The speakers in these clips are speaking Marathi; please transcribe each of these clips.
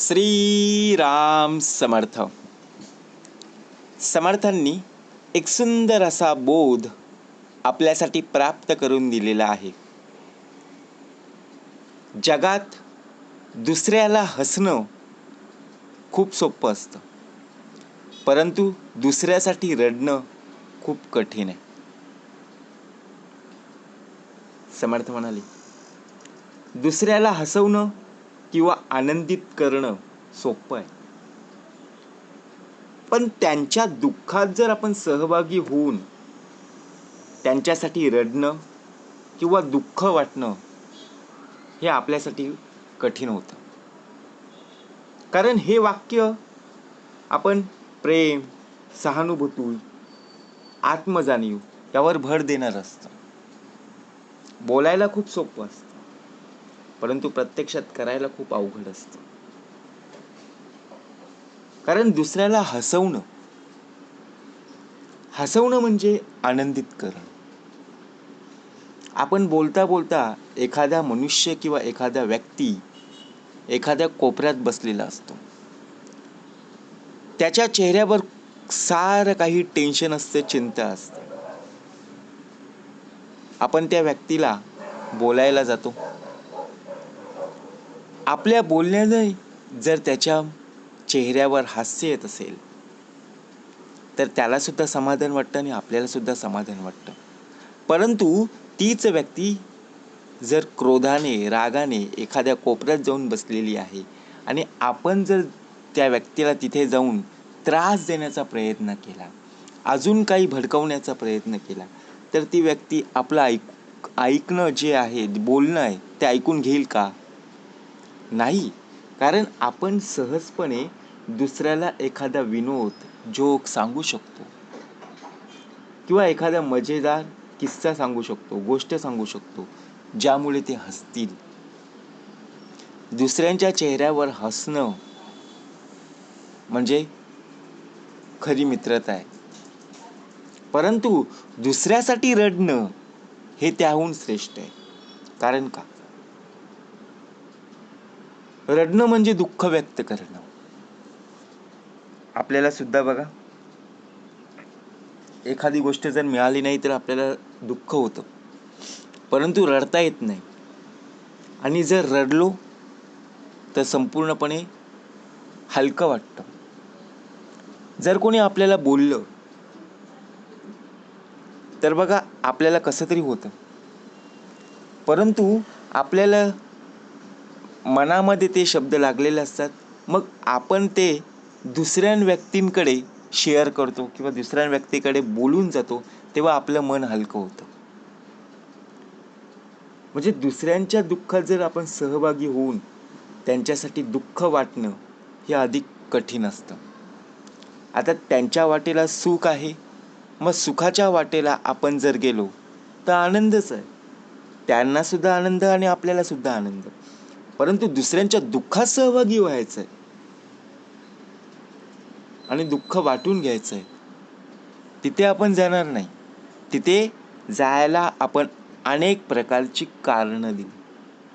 श्रीराम समर्थ. समर्थांनी एक सुंदर असा बोध आपल्यासाठी प्राप्त करून दिलेला आहे. जगात दुसऱ्याला हसणं खूप सोपं असतं. परंतु दुसऱ्यासाठी रडणं खूप कठीण आहे. समर्थ म्हणाले दुसऱ्याला हसवणं आनंदित करणं सोपं आहे. पण त्यांच्या दुःखात जर आपण सहभागी होऊन त्यांच्यासाठी रडणं किंवा दुःख वाटणं हे आपल्यासाठी कठीण होतं. कारण हे वाक्य आपण प्रेम सहानुभूती आत्मजाणीव यावर भर देणार असतं. बोलायला खूप सोपं असतं. परंतु प्रत्यक्षात करायला खूप अवघड असतं. कारण दुसऱ्याला हसवणं हसवणं म्हणजे आनंदित करणं. आपण बोलता बोलता एखादा मनुष्य किंवा एखादा व्यक्ती एखाद्या कोपऱ्यात बसलेला असतो. त्याच्या चेहऱ्यावर सारं काही टेन्शन असतं चिंता असते. आपण त्या व्यक्तीला बोलायला जातो. आपल्या बोलण्याने जर त्याच्या चेहऱ्यावर हास्य येत असेल तर त्याला सुद्धा समाधान वाटतं आणि आपल्याला सुद्धा समाधान वाटतं. परंतु तीच व्यक्ती जर क्रोधाने रागाने एखाद्या कोपऱ्यात जाऊन बसलेली आहे आणि आपण जर त्या व्यक्तीला तिथे जाऊन त्रास देण्याचा प्रयत्न केला अजून काही भडकवण्याचा प्रयत्न केला तर ती व्यक्ती आपलं ऐक ऐकणं जे आहे बोलणं आहे ते ऐकून घेईल का? नाही. कारण आपण सहजपणे दुसऱ्याला एखादा विनोद जोक सांगू शकतो. किंवा एखादा मजेदार किस्सा सांगू शकतो गोष्ट सांगू शकतो ज्यामुळे ते हसतील. दुसऱ्यांच्या चेहऱ्यावर हसणं म्हणजे खरी मित्रता आहे. परंतु दुसऱ्यासाठी रडणं हे त्याहून श्रेष्ठ आहे. कारण का? रडणं म्हणजे दुःख व्यक्त करणं. आपल्याला सुद्धा बघा. एखादी गोष्ट जर मिळाली नाही तर आपल्याला दुःख होतं. परंतु रडता येत नाही. आणि जर रडलो तर संपूर्णपणे हलकं वाटतं. जर कोणी आपल्याला बोललं तर बघा आपल्याला कसं तरी होतं. परंतु आपल्याला मनामध्ये ते शब्द लागलेले असतात. मग आपण ते दुसऱ्या व्यक्तींकडे शेअर करतो किंवा दुसऱ्या व्यक्तीकडे बोलून जातो तेव्हा आपलं मन हलकं होतं. म्हणजे दुसऱ्यांच्या दुःखात जर आपण सहभागी होऊन त्यांच्यासाठी दुःख वाटणं हे अधिक कठीण असतं. आता त्यांच्या वाटेला सुख आहे. मग सुखाच्या वाटेला आपण जर गेलो तर आनंदच आहे. त्यांना सुद्धा आनंद आणि आपल्याला सुद्धा आनंद. परंतु दुसऱ्यांच्या दुःखात सहभागी व्हायचं आहे आणि दुःख वाटून घ्यायचं आहे तिथे आपण जाणार नाही. तिथे जायला आपण अनेक प्रकारची कारणं देऊ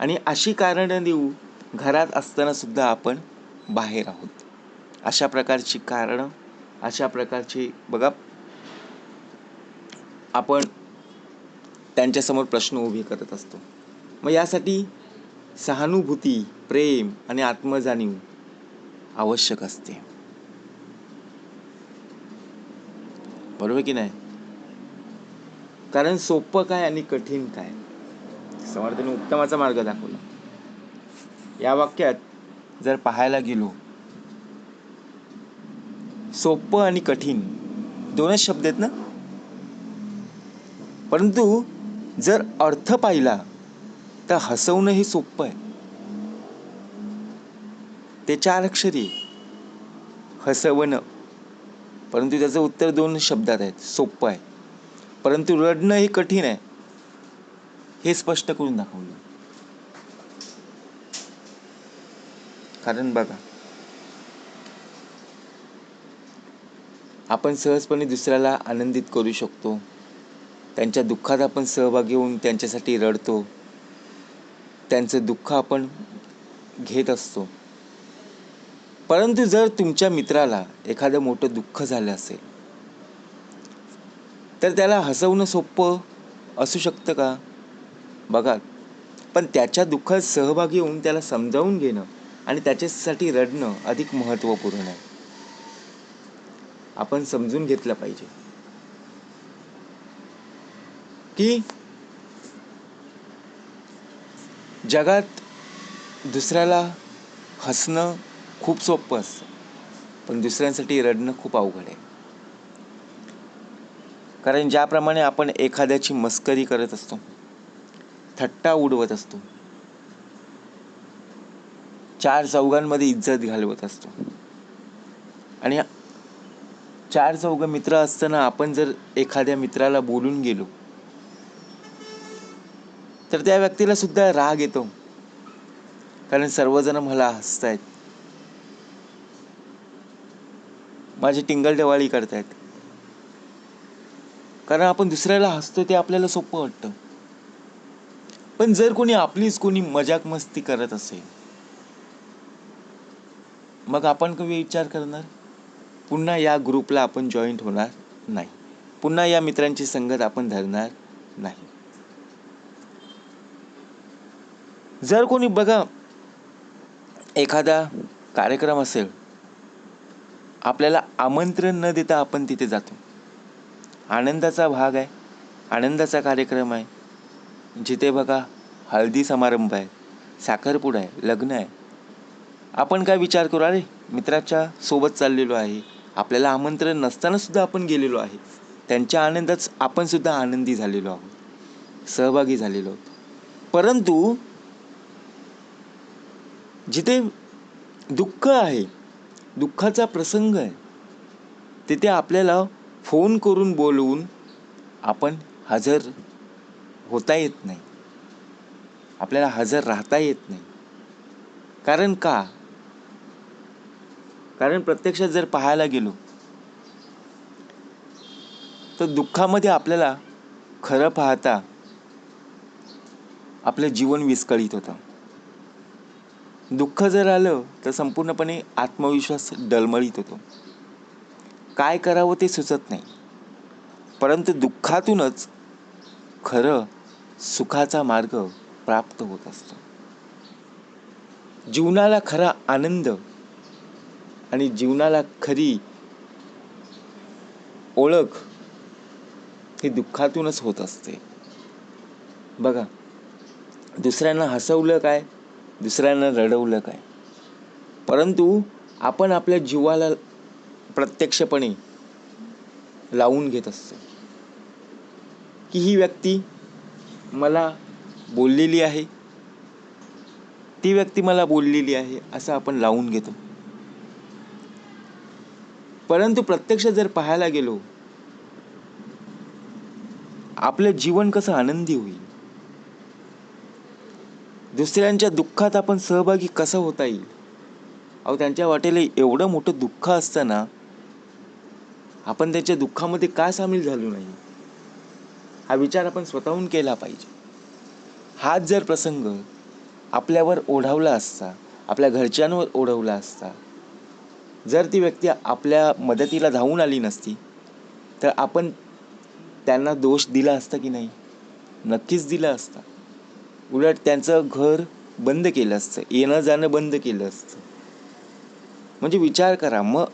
आणि अशी कारणं देऊ घरात असताना सुद्धा आपण बाहेर आहोत. अशा प्रकारची कारणं अशा प्रकारची बघा आपण त्यांच्यासमोर प्रश्न उभे करत असतो. मग यासाठी सहानुभूती प्रेम आणि आत्मजाणीव आवश्यक असते. बरोबर की नाही? कारण सोपं काय आणि कठीण काय? समर्थाने उत्तमाचा मार्ग दाखवला. या वाक्यात जर पाहायला गेलो सोपं आणि कठीण दोनच शब्द आहेत ना? परंतु जर अर्थ पाहिला तर हसवणं हे सोपं आहे. ते चार अक्षरी हसवणं. परंतु त्याचं उत्तर दोन शब्दात आहेत. सोपं आहे. परंतु रडणं हे कठीण आहे. हे स्पष्ट करून दाखवलं. कारण बघा आपण सहजपणे दुसऱ्याला आनंदित करू शकतो. त्यांच्या दुःखात आपण सहभागी होऊन त्यांच्यासाठी रडतो. त्यांचं दुःख आपण घेत असतो. परंतु जर तुमच्या मित्राला एखादं मोठं दुःख झालं असेल तर त्याला हसवणं सोपं असू शकतं का? बघा पण त्याच्या दुःखात सहभागी होऊन त्याला समजावून घेणं आणि त्याच्यासाठी रडणं अधिक महत्त्वपूर्ण आहे. आपण समजून घेतलं पाहिजे की जगात दुसऱ्याला हसणं खूप सोपं असतं. पण दुसऱ्यांसाठी रडणं खूप अवघड आहे. कारण ज्याप्रमाणे आपण एखाद्याची मस्करी करत असतो थट्टा उडवत असतो चार चौघांमध्ये इज्जत घालवत असतो. आणि चार चौघ मित्र असताना आपण जर एखाद्या मित्राला बोलून गेलो तर त्या व्यक्तीला सुद्धा राग येतो. कारण सर्वजण मला हसतायत. माझी टिंगलटवाळी करतायत. कारण आपण दुसऱ्याला हसतो ते आपल्याला सोपं वाटतं. पण जर कोणी आपलीच कोणी मजाक मस्ती करत असेल मग आपण कवी विचार करणार? पुन्हा या ग्रुपला आपण जॉईंट होणार नाही. पुन्हा या मित्रांची संगत आपण धरणार नाही. जर कोणी बघा एखादा कार्यक्रम असेल आपल्याला आमंत्रण न देता आपण तिथे जातो. आनंदाचा भाग आहे आनंदाचा कार्यक्रम आहे. जिथे बघा हळदी समारंभ आहे साखरपुडा आहे लग्न आहे. आपण काय विचार करू अरे मित्राच्या सोबत चाललेलो आहे आपल्याला आमंत्रण नसताना सुद्धा आपण गेलेलो आहे. त्यांच्या आनंदात आपण सुद्धा आनंदी झालेलो आहोत सहभागी झालेलो आहोत. परंतु जिथे दुःख आहे दुःखाचा प्रसंग आहे तिथे आपल्याला फोन करून बोलवून आपण हजर होता येत नाही. आपल्याला हजर राहता येत नाही. कारण का? कारण प्रत्यक्षात जर पाहायला गेलो तर दुःखामध्ये आपल्याला खरं पाहता आपलं जीवन विस्कळीत होतं. दुःख जर आलं तर संपूर्णपणे आत्मविश्वास डलमळीत होतो. काय करावं ते सुचत नाही. परंतु दुःखातूनच खरं सुखाचा मार्ग प्राप्त होत असतो. जीवनाला खरा आनंद आणि जीवनाला खरी ओळख ही दुःखातूनच होत असते. बघा दुसऱ्यांना हसवलं काय? दुसऱ्यांना रडवलं काय? परंतु आपण आपल्या जीवाला प्रत्यक्षपणे लावून घेत असतो. की ही व्यक्ती मला बोललेली आहे ती व्यक्ती मला बोललेली आहे असं आपण लावून घेतो. परंतु प्रत्यक्ष जर पाहायला गेलो आपलं जीवन कसं आनंदी होईल? दुसऱ्यांच्या दुःखात आपण सहभागी कसं होता येईल? अहो त्यांच्या वाटेला एवढं मोठं दुःख असताना आपण त्यांच्या दुःखामध्ये का सामील झालो नाही? हा विचार आपण स्वतःहून केला पाहिजे. हाच जर प्रसंग आपल्यावर ओढावला असता आपल्या घरच्यांवर ओढवला असता जर ती व्यक्ती आपल्या मदतीला धावून आली नसती तर आपण त्यांना दोष दिला असता की नाही? नक्कीच दिला असता. उलट त्यांचं घर बंद केलं असतं. येणं जाणं बंद केलं असतं. म्हणजे विचार करा मग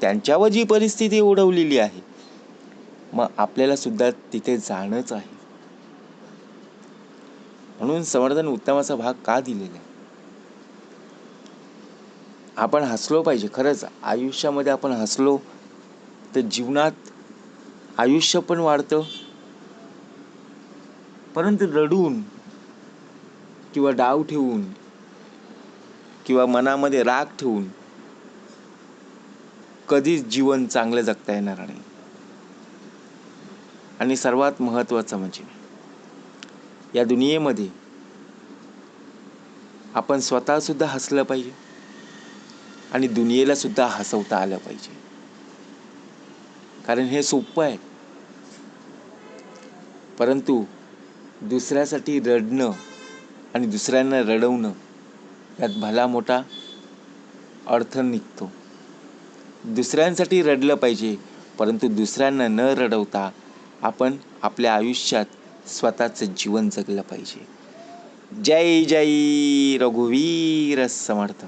त्यांच्यावर जी परिस्थिती ओढवलेली आहे मग आपल्याला सुद्धा तिथे जाणंच आहे. म्हणून संवर्धन उत्तमाचा भाग का दिलेला आहे? आपण हसलो पाहिजे खरंच. आयुष्यामध्ये आपण हसलो तर जीवनात आयुष्य पण वाढतं. परंतु रडून किंवा डाव ठेवून किंवा मनामध्ये राग ठेवून कधीच जीवन चांगलं जगता येणार नाही. आणि सर्वात महत्त्वाचं म्हणजे या दुनियेमध्ये आपण स्वतःसुद्धा हसलं पाहिजे आणि दुनियेला सुद्धा हसवता आलं पाहिजे. कारण हे सोपं आहे. परंतु दुसऱ्यासाठी रडणं आणि दुसऱ्यांना रडवणं यात भला मोठा अर्थ निघतो. दुसऱ्यांसाठी रडलं पाहिजे परंतु दुसऱ्यांना न रडवता आपण आपल्या आयुष्यात स्वतःचं जीवन जगलं पाहिजे. जय जय रघुवीर समर्थ.